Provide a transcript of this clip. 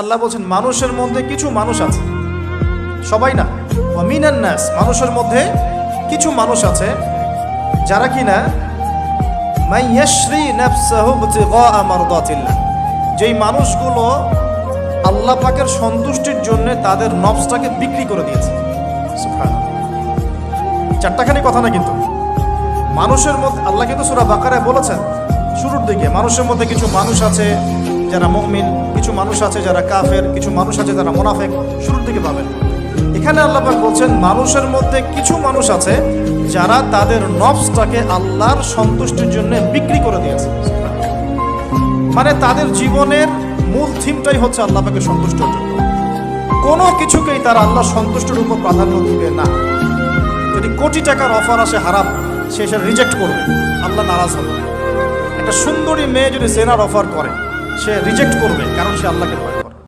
আল্লাহ বলছেন, মানুষের মধ্যে কিছু মানুষ আছে। সবাই না। মিনান নাস, মানুষের মধ্যে কিছু মানুষ আছে, যারা কিনা মাইয়াশ্রী নাফসাহু যেই মানুষগুলো আল্লাহ পাকের সন্তুষ্টির জন্য তাদের নফসটাকে বিক্রি করে দিয়েছে। চারটাখানি কথা না কিন্তু। মানুষের মধ্যে, আল্লাহ কিন্তু সুরা বাকারায় বলেছেন, শুরুর দিকে, মানুষের মধ্যে কিছু মানুষ আছে যারা মমিন, কিছু মানুষ আছে যারা কাফের, কিছু মানুষ আছে যারা মোনাফেক, শুরুর দিকে পাবেন এখানে আল্লাপাক বলছেন, মানুষের মধ্যে কিছু মানুষ আছে যারা তাদের নফসটাকে আল্লাহর সন্তুষ্টির জন্য বিক্রি করে দিয়েছে। মানে তাদের জীবনের মূল থিমটাই হচ্ছে আল্লাহ সন্তুষ্ট কোনো কিছুকেই তারা আল্লাহ সন্তুষ্টের উপর প্রাধান্য দিবে না। যদি কোটি টাকার অফার আসে হারাম, সে রিজেক্ট করবে। আল্লাহ নারাজ হবে। একটা সুন্দরী মেয়ে যদি সেনার অফার করে সে রিজেক্ট করবে কারণ সে আল্লাহকে ভয়